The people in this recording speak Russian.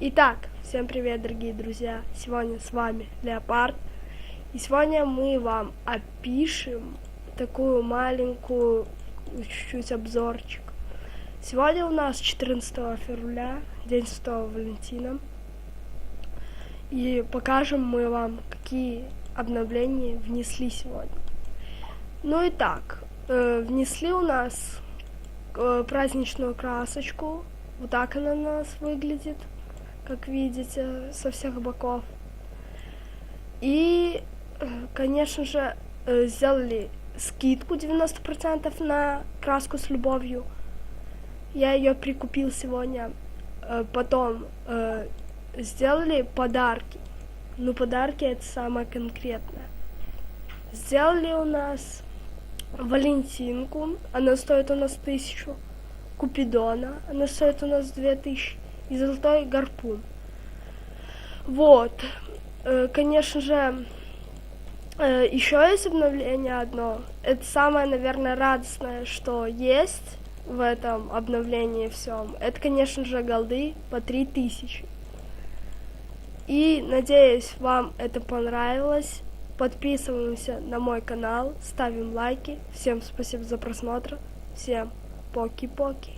Итак, всем привет, дорогие друзья! Сегодня с вами Леопард. И сегодня мы вам опишем такую маленькую, чуть-чуть обзорчик. Сегодня у нас 14 февраля, День Святого Валентина. И покажем мы вам, какие обновления внесли сегодня. Ну и так, э, внесли у нас э, праздничную красочку. Вот так она у нас выглядит, как видите, со всех боков. И, э, конечно же, э, сделали скидку 90% на краску с любовью. Я ее прикупил сегодня. Э, Потом э, сделали подарки. Ну, подарки это самое конкретное. Сделали у нас Валентинку. Она стоит у нас тысячу. Купидона. Она стоит у нас две тысячи. И золотой гарпун. Вот. Э, Конечно же, э, еще есть обновление одно. Это самое, наверное, радостное, что есть в этом обновлении всем. Это, конечно же, голды по 3000. И надеюсь, вам это понравилось. Подписываемся на мой канал, ставим лайки. Всем спасибо за просмотр. Всем поки-поки.